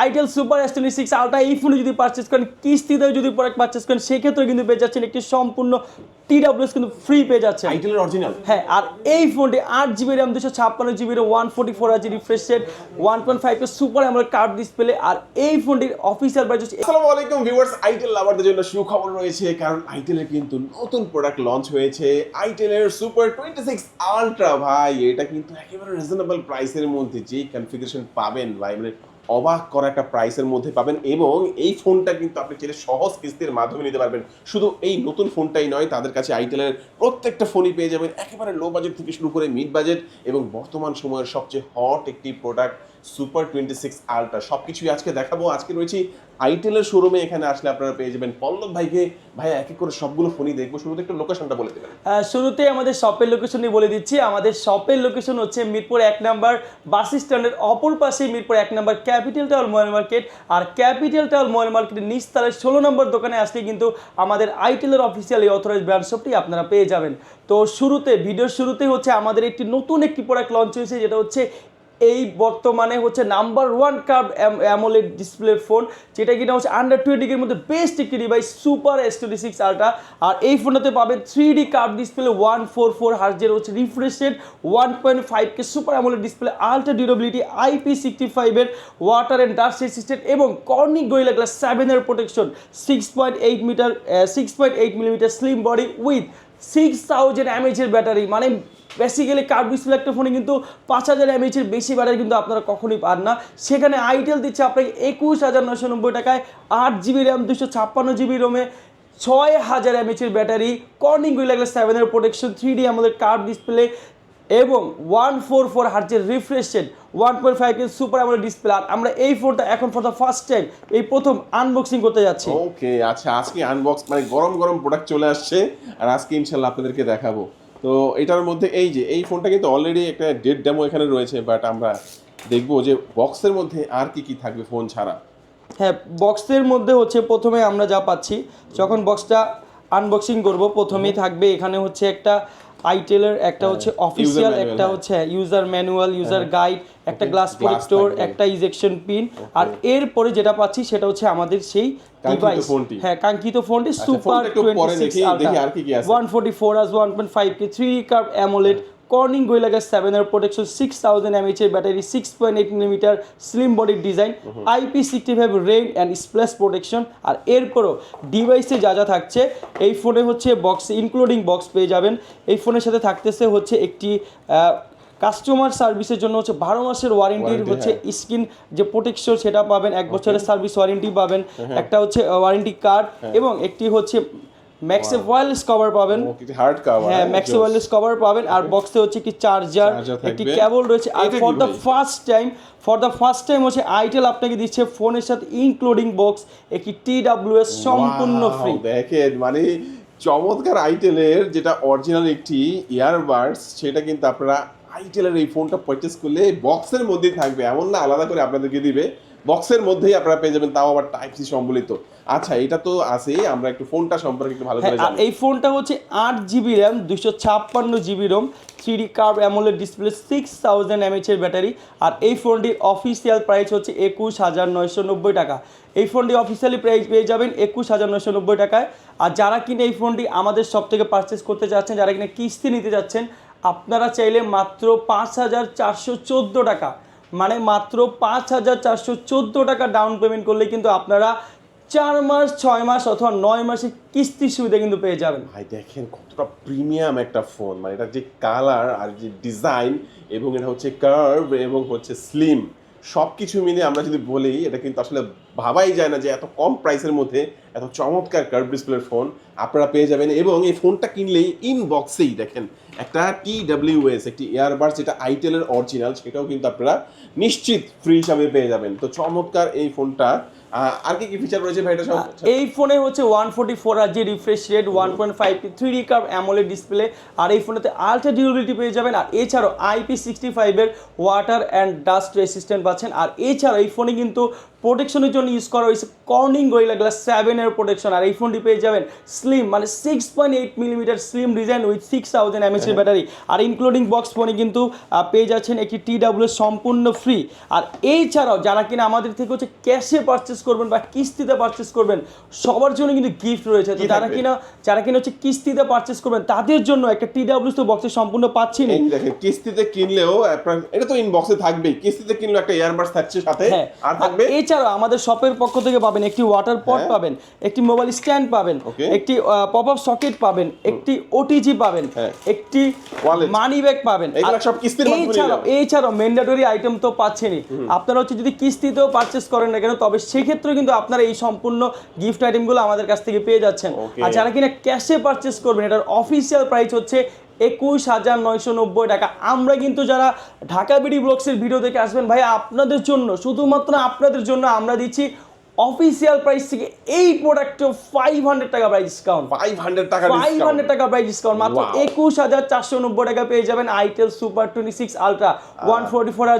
Itel super S twenty six ultra এই ফোনে যদি পারচেস করেন কিস্তিতে যদি প্রোডাক্ট পারচেস করেন সেক্ষেত্রে কিন্তু পেয়ে যাচ্ছেন একটি সম্পূর্ণ টিডাব্লিউএস কিন্তু ফ্রি পেয়ে যাচ্ছে আইটেলের অরিজিনাল হ্যাঁ আর এই ফোনটি আট জিবি র্যাম দুশো ছাপ্পান্ন জিবি ওয়ান ফোর্টি ফোর আজ refresh rate one point five super আমার কার্ড ডিসপ্লে আর এই ফোনটির অফিসিয়াল প্রাইস হচ্ছে আসসালামু আলাইকুম ভিউয়ার্স আইটেল লাভারদের জন্য সুখবর রয়েছে কারণ আইটেলের কিন্তু নতুন প্রোডাক্ট লঞ্চ হয়েছে আইটেলের সুপার টোয়েন্টি সিক্স আলট্রা ভাই এটা কিন্তু একেবারে রিজনেবল প্রাইসের মধ্যে যে কনফিগারেশন পাবেন ভাই মানে অবাক করা একটা প্রাইসের মধ্যে পাবেন এবং এই ফোনটা কিন্তু আপনি চাইলে সহজ কিস্তির মাধ্যমে নিতে পারবেন। শুধু এই নতুন ফোনটাই নয়, তাদের কাছে আইটেলের প্রত্যেকটা ফোনই পেয়ে যাবেন। একেবারে লো বাজেট থেকে শুরু করে মিড বাজেট এবং বর্তমান সময়ের সবচেয়ে হট একটি product super twenty six ultra সব কিছুই আজকে দেখাবো। আজকে রয়েছি আইটেলের শোরুমে এখানে আসলে আপনারা পেয়ে যাবেন পল্লব ভাইকে। ভাই এক এক করে সবগুলো ফোনই দেখব। শুরুতে একটু লোকেশনটা বলে দেবেন। আহ, শুরুতেই আমাদের শপের লোকেশনই বলে দিচ্ছি। আমাদের শপের লোকেশন হচ্ছে মিরপুর এক নাম্বার বাস স্ট্যান্ডের অপর পাশে মিরপুর এক নাম্বার ক্যাপিটাল টাওয়ার ময়েল মার্কেট। আর ক্যাপিটাল টাওয়ার ময়েল মার্কেটের নিচতলায় ষোলো নম্বর দোকানে আসলে কিন্তু আমাদের আইটেলের অফিসিয়াল এই অথরাইজ ব্র্যান্ড শপটি আপনারা পেয়ে যাবেন। তো শুরুতে ভিডিওর শুরুতে হচ্ছে আমাদের একটি নতুন একটি প্রোডাক্ট লঞ্চ হয়েছে যেটা হচ্ছে এই বর্তমানে হচ্ছে number one curve AMOLED display phone, যেটা কিনা হচ্ছে আন্ডার টোয়েন্টির মধ্যে বেস্ট একটি device super S twenty six ultra আর এই ফোনটাতে পাবেন three D curve display one four four হার্জের হচ্ছে refresh rate one point five K super AMOLED display ultra durability IP sixty ফাইভের ওয়াটার অ্যান্ড ডাস্ট রেসিস্টেন্ট এবং Corning Gorilla glass সেভেনের protection six point eight metre six point eight millimetre slim body with six thousand এমএইচের battery মানে basically curved display একটা ফোনে কিন্তু পাঁচ হাজার এমএইচের বেশি ব্যাটারি কিন্তু আপনারা কখনোই পান না। সেখানে আইটেল দিচ্ছে আপনাকে একুশ হাজার নশো নব্বই টাকায়, আট জিবি র্যাম দুশো ছাপ্পান্ন জিবি রোমে ছয় হাজার এমএচের ব্যাটারি কর্নিং গুলি লাগলে সেভেনের প্রোটেকশন থ্রি ডি আমাদের কার্ড ডিসপ্লে এবং one four four হার্জের refresh rate one point five super আমাদের ডিসপ্লে আর আমরা এই ফোনটা এখন ফর দ্য ফার্স্ট টাইম এই প্রথম আনবক্সিং করতে যাচ্ছি। ওকে আচ্ছা আজকে আনবক্স মানে গরম গরম প্রোডাক্ট চলে আসছে। আর আজকে ইনশাল্লাহ আপনাদেরকে দেখাবো। তো এটার মধ্যে এই যে এই ফোনটা কিন্তু অলরেডি একটা ডেট ডেমো এখানে রয়েছে বাট আমরা দেখব যে বক্সের মধ্যে আর কি কি থাকবে ফোন ছাড়া। হ্যাঁ বক্সের মধ্যে হচ্ছে প্রথমে আমরা যা পাচ্ছি যখন বক্সটা আনবক্সিং করব প্রথমেই থাকবে এখানে হচ্ছে একটা আইটেলের একটা হচ্ছে অফিসিয়াল একটা হ্যাঁ। হচ্ছে ইউজার ম্যানুয়াল ইউজার গাইড একটা গ্লাস প্রোটেক্টর একটা ইজেকশন পিন আর এরপরে যেটা পাচ্ছি সেটা হচ্ছে আমাদের সেই ডিভাইস। হ্যাঁ কাঙ্ক্ষিত ফোনটি সুপার টোয়েন্টি আছে। ওয়ান ফোর্টি ফোর আস one point five K three curve AMOLED Corning গোয়েলাগা সেভেনের প্রোটেকশন সিক্স থাউজেন্ড এমএচ এর battery six point eight millimetre slim বডির design IP sixty five rain and splash protection আর এরপরও ডিভাইসে যা যা থাকছে এই ফোনে হচ্ছে বক্স ইনক্লুডিং বক্স পেয়ে যাবেন। এই ফোনের সাথে থাকতেছে হচ্ছে একটি কাস্টমার সার্ভিসের জন্য হচ্ছে বারো মাসের ওয়ারেন্টির হচ্ছে স্ক্রিন যে প্রোটেকশন সেটা পাবেন এক বছরের সার্ভিস ওয়ারেন্টি পাবেন। একটা হচ্ছে ওয়ারেন্টি কার্ড এবং একটি হচ্ছে ম্যাক্সে ওয়্যারলেস কভার পাবেন। হার্ড কাভার হ্যাঁ ম্যাক্সি ওয়্যারলেস কভার পাবেন। আর বক্সে হচ্ছে কি চার্জার একটি কেবল রয়েছে। আর for the first time for the first time হচ্ছে আইটেল আপনাকে দিচ্ছে ফোনের সাথে ইনক্লুডিং বক্স একটি টি ডাব্লিউএস সম্পূর্ণ ফ্রি দেখেন মানে চমৎকার আইটেলের যেটা অরিজিনাল একটি ইয়ারবাডস সেটা কিন্তু আপনারা আইটেলের এই ফোনটা পারচেস করলে বক্সের মধ্যেই থাকবে। এমন না আলাদা করে আপনাদেরকে দিবে। বক্সের মধ্যেই আপনারা পেয়ে যাবেন তাও আবার টাইপ সি সম্বলিত। আচ্ছা এটা তো আছেই আমরা একটু ফোনটা সম্পর্কে একটু ভালো হ্যাঁ করে আর জানি। এই ফোনটা হচ্ছে আট জিবি র্যাম দুশো ছাপ্পান্ন GB ROM three curve AMOLED display six thousand এর ব্যাটারি আর এই ফোনটির অফিসিয়াল প্রাইস হচ্ছে একুশ হাজার নয়শো নব্বই টাকা। এই ফোনটি অফিসিয়ালি প্রাইস পেয়ে যাবেন একুশ হাজার নয়শো নব্বই টাকায়। আর যারা কিনে এই ফোনটি আমাদের সব থেকে পারচেস করতে চাচ্ছেন যারা কিনে কিস্তি নিতে যাচ্ছেন আপনারা চাইলে মাত্র পাঁচ হাজার চারশো চোদ্দ টাকা মানে মাত্র পাঁচ হাজার চারশো চোদ্দ টাকা ডাউন পেমেন্ট করলে কিন্তু আপনারা চার মাস, ছয় মাস অথবা নয় মাসে কিস্তির সুবিধা কিন্তু পেয়ে যাবেন। ভাই, দেখেন কতটা প্রিমিয়াম একটা ফোন। মানে এটা যে কালার আর যে ডিজাইন এবং এটা হচ্ছে কার্ভ এবং হচ্ছে স্লিম সব কিছু মিলে আমরা যদি বলি, এটা কিন্তু আসলে ভাবাই যায় না যে এত কম প্রাইসের মধ্যে এত চমৎকার কার্ভ ডিসপ্লের ফোন আপনারা পেয়ে যাবেন এবং এই ফোনটা কিনলেই ইনবক্সেই দেখেন একটা টি ডাব্লিউএস একটি ইয়ারবাডস যেটা আইটেলের অরিজিনাল সেটাও কিন্তু আপনারা নিশ্চিত ফ্রি হিসাবে পেয়ে যাবেন। তো চমৎকার এই ফোনটা আর কি কি ফিচার রয়েছে ভাই এটা সব এই ফোনে হচ্ছে ওয়ান ফোর্টি ফোর আর যে refresh rate one point five three D curve AMOLED display আর এই ফোনেতে আলট্রা ডিউরেবিলিটি পেয়ে যাবেন, আর এছাড়াও আইপি সিক্সটি ফাইভের ওয়াটার অ্যান্ড ডাস্ট রেসিস্ট্যান্ট পাচ্ছেন, আর এছাড়াও এই ফোনে কিন্তু প্রোটেকশনের জন্য ইউজ করা হয়েছে। কর্নিং গোয়েলা গ্লাস সেভেনের প্রোটেকশন আর এই ফোনটি পেয়ে যাবেন স্লিম মানে six point eight millimetre slim design with six thousand mAh এর ব্যাটারি আর ইনক্লুডিং বক্স ফোনে কিন্তু পেয়ে যাচ্ছেন একটি টি ডাব্লিউ সম্পূর্ণ ফ্রি আর এই ছাড়াও যারা কিনা আমাদের থেকে হচ্ছে ক্যাশে পারচেস করবেন বা কিস্তিতে পারচেস করবেন সবার জন্য কিন্তু গিফট রয়েছে। তো যারা কিনা যারা কিনা হচ্ছে কিস্তিতে পারচেস করবেন তাদের জন্য একটা টি ডাব্লিউ তো বক্সে সম্পূর্ণ পাচ্ছি না দেখেন কিস্তিতে কিনলেও এটা তো ইনবক্সে থাকবেই। কিস্তিতে কিনলেও একটা ইয়ারবাডস থাকছে সাথে। হ্যাঁ। আর থাকবে এছাড়াও আমাদের শপের পক্ষ থেকে পাবেন একটি ওয়াটার পট হ্যাঁ। পাবেন একটি মোবাইল স্ট্যান্ড পাবেন একটি পপ আপ সকেট পাবেন একটি ওটিজি পাবেন হ্যাঁ। একটি মানি ব্যাগ পাবেন। এছাড়াও ম্যান্ডেটরি আইটেম তো পাচ্ছেনই। আপনারা হচ্ছে যদি কিস্তিতেও পারচেস করেন না কেন তবে সেক্ষেত্রে কিন্তু আপনারা এই সম্পূর্ণ গিফট আইটেমগুলো আমাদের কাছ থেকে পেয়ে যাচ্ছেন। আর যারা কিনা ক্যাশে পারচেস করবেন এটার অফিসিয়াল প্রাইস হচ্ছে একুশ হাজার নয়শো নব্বই টাকা। আমরা কিন্তু যারা ঢাকা বিডি ব্লগসের ভিডিও দেখে আসবেন ভাই আপনাদের জন্য শুধুমাত্র আপনাদের জন্য আমরা দিচ্ছি অফিসিয়াল প্রাইস থেকে এই প্রোডাক্টে ফাইভ হান্ড্রেড টাকা প্রাইস ডিসকাউন্ট ফাইভ হান্ড্রেড টাকা ফাইভ হান্ড্রেড টাকা প্রাইস ডিসকাউন্ট মাত্র একুশ হাজার চারশো নব্বই টাকা পেয়ে যাবেন itel super twenty six ultra one forty four আর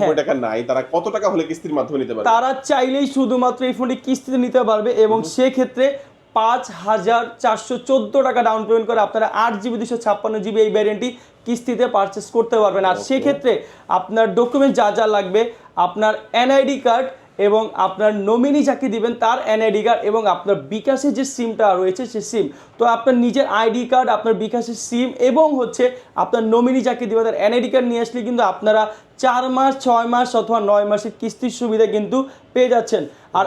হ্যাঁ। টাকা নাই। তারা কত টাকা হলে কিস্তির মাধ্যমে নিতে পারবে? তারা চাইলেই শুধুমাত্র এই ফোনটি কিস্তিতে নিতে পারবে এবং সেক্ষেত্রে পাঁচ হাজার চারশো চোদ্দ টাকা ডাউন পেমেন্ট করে আপনারা আট জিবি দুশো ছাপ্পান্ন জিবি এই ভ্যারিয়েন্টটি কিস্তিতে পারচেস করতে পারবেন। আর সেক্ষেত্রে আপনার ডকুমেন্ট যা যা লাগবে আপনার এনআইডি কার্ড এবং আপনার নমিনি যাকে দিবেন তার এনআইডি কার্ড এবং আপনার বিকাশের যে সিমটা রয়েছে, সে সিম তো আপনার নিজের আইডি কার্ড আপনার বিকাশের সিম এবং হচ্ছে আপনার নমিনি যাকে দিবেন তার এনআইডি কার্ড নিয়ে আসলে কিন্তু আপনারা চার মাস, ছয় মাস অথবা নয় মাসের কিস্তির সুবিধা কিন্তু পেয়ে যাচ্ছেন। আর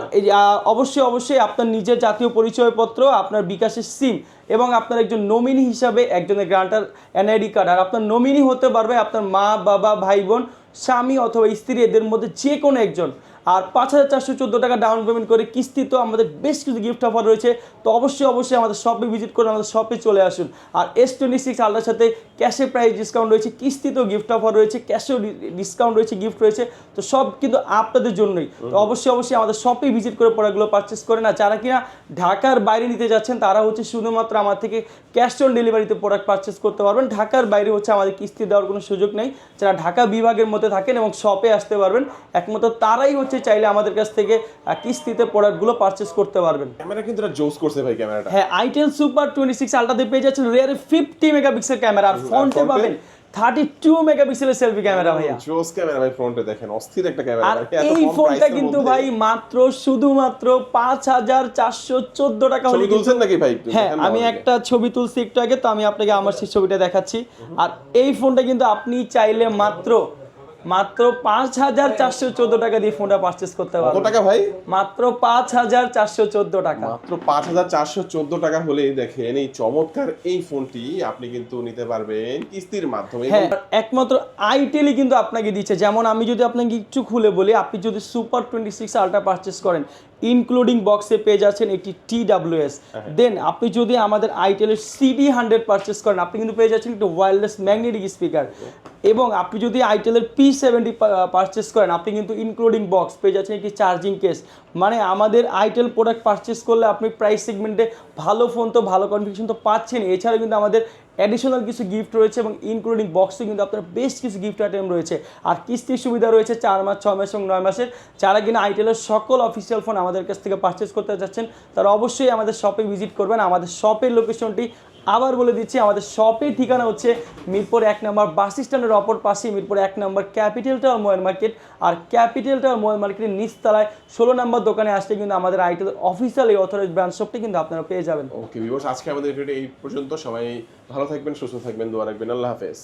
অবশ্যই অবশ্যই আপনার নিজের জাতীয় পরিচয়পত্র, আপনার বিকাশের সিম এবং আপনার একজন নমিনি হিসাবে একজনের গ্রান্টার এনআইডি কার্ড আর আপনার নমিনি হতে পারবে আপনার মা, বাবা, ভাই, বোন, স্বামী অথবা স্ত্রী, এদের মধ্যে যে কোনো একজন। আর পাঁচ হাজার চারশো চোদ্দ টাকা ডাউন পেমেন্ট করে কিস্তি তো আমাদের বেশ কিছু গিফট অফার রয়েছে। তো অবশ্যই অবশ্যই আমাদের শপে ভিজিট করে আমাদের শপে চলে আসুন। আর এস টোয়েন্টি সিক্স আলটার সাথে ক্যাশে প্রাইস ডিসকাউন্ট রয়েছে কিস্তিতেও গিফট অফার রয়েছে ক্যাশেও ডিসকাউন্ট রয়েছে গিফট রয়েছে তো সব কিন্তু আপনাদের জন্যই। তো অবশ্যই অবশ্যই আমাদের শপে ভিজিট করে প্রোডাক্টগুলো পারচেস করে না যারা কিনা ঢাকার বাইরে নিতে যাচ্ছেন তারা হচ্ছে শুধুমাত্র আমার থেকে ক্যাশ অন ডেলিভারিতে প্রোডাক্ট পারচেস করতে পারবেন। ঢাকার বাইরে হচ্ছে আমাদের কিস্তি দেওয়ার কোনো সুযোগ নেই। যারা ঢাকা বিভাগের মধ্যে থাকেন এবং শপে আসতে পারবেন একমাত্র তারাই হচ্ছে চাইলে আমাদের কাছ থেকে কিস্তিতে প্রোডাক্টগুলো পারচেস করতে পারবেন। ক্যামেরা কিন্তু জোস করছে ভাই ক্যামেরাটা। হ্যাঁ আইটেল সুপার টোয়েন্টি সিক্স আলটাতে পেয়ে যাচ্ছেন রিয়ারে ফিফটি মেগাপিক্সেল ক্যামেরা আর ফ্রন্টে পাবেন থার্টি টু মেগাপিক্সেলের সেলফি ক্যামেরা ভাইয়া জোস ক্যামেরা ভাই ফ্রন্টে দেখেন অস্থির একটা ক্যামেরা আর এই ফোনটা কিন্তু ভাই মাত্র শুধুমাত্র পাঁচ হাজার চারশো চোদ্দ টাকা হলি হলে তুলছেন নাকি ভাই? হ্যাঁ আমি একটা ছবি তুলছি একটু আগে তো আমি আপনাকে আমার সেই ছবিটা দেখাচ্ছি। আর এই ফোনটা কিন্তু আপনি চাইলে মাত্র মাত্র পাঁচ হাজার চারশো চোদ্দ টাকা দিয়ে ফোনটা পারচেস করতে কত টাকা ভাই? মাত্র পাঁচ হাজার চারশো চোদ্দ টাকা। মাত্র পাঁচ হাজার চারশো চোদ্দ টাকা হলে দেখেন এই চমৎকার এই ফোনটি আপনি কিন্তু নিতে পারবেন কিস্তির মাধ্যমে। হ্যাঁ একমাত্র আইটেলই কিন্তু আপনাকে দিচ্ছে। যেমন আমি যদি আপনাকে একটু খুলে বলি আপনি যদি super twenty six ultra purchase করেন ইনক্লুডিং বক্সে পেয়ে যাচ্ছেন একটি টি ডাব্লিউএস দেন আপনি যদি আমাদের আইটেলের সিডি হান্ড্রেড পারচেস করেন আপনি কিন্তু পেয়ে যাচ্ছেন একটি ওয়্যারলেস ম্যাগনেটিক স্পিকার এবং আপনি যদি আইটেলের পি সেভেন্টি পারচেস করেন, আপনি কিন্তু ইনক্লুডিং বক্স পেয়ে যাচ্ছেন একটি চার্জিং কেস মানে আমাদের আইটেল প্রোডাক্ট পারচেস করলে আপনি প্রাইস সেগমেন্টে ভালো ফোন তো, ভালো কনফিগেশন তো পাচ্ছেন। এছাড়া কিন্তু আমাদের অ্যাডিশনাল কিছু গিফট রয়েছে এবং ইনক্লুডিং বক্সে কিন্তু আপনার বেশ কিছু গিফট আইটেম রয়েছে। আর কিস্তির সুবিধা রয়েছে চার মাস ছয় মাস এবং নয় মাসের। যারা কিনা আইটেলের সকল অফিসিয়াল ফোন আমাদের কাছ থেকে পারচেস করতে যাচ্ছেন, তারা অবশ্যই আমাদের শপে ভিজিট করবেন। আমাদের শপের লোকেশনটি আবার বলে দিচ্ছি, আমাদের শপের ঠিকানা হচ্ছে মিরপুর এক নম্বর বাস স্ট্যান্ডের অপর পাশে মিরপুর এক নম্বর ক্যাপিটাল টাওয়ার মোয়েল মার্কেট। আর ক্যাপিটাল টাওয়ার মোয়েল মার্কেটের নিচতলায় ষোলো নম্বর দোকানে আসলে কিন্তু আমাদের আইটেল অফিসিয়াল এই অথরাইজ ব্রাঞ্চ শপটি কিন্তু আপনারা পেয়ে যাবেন। ওকে ভিউয়ার্স আজকে আমাদের এই পর্যন্ত। সবাই ভালো থাকবেন, সুস্থ থাকবেন, দোয়া রাখবেন। আল্লাহ হাফেজ।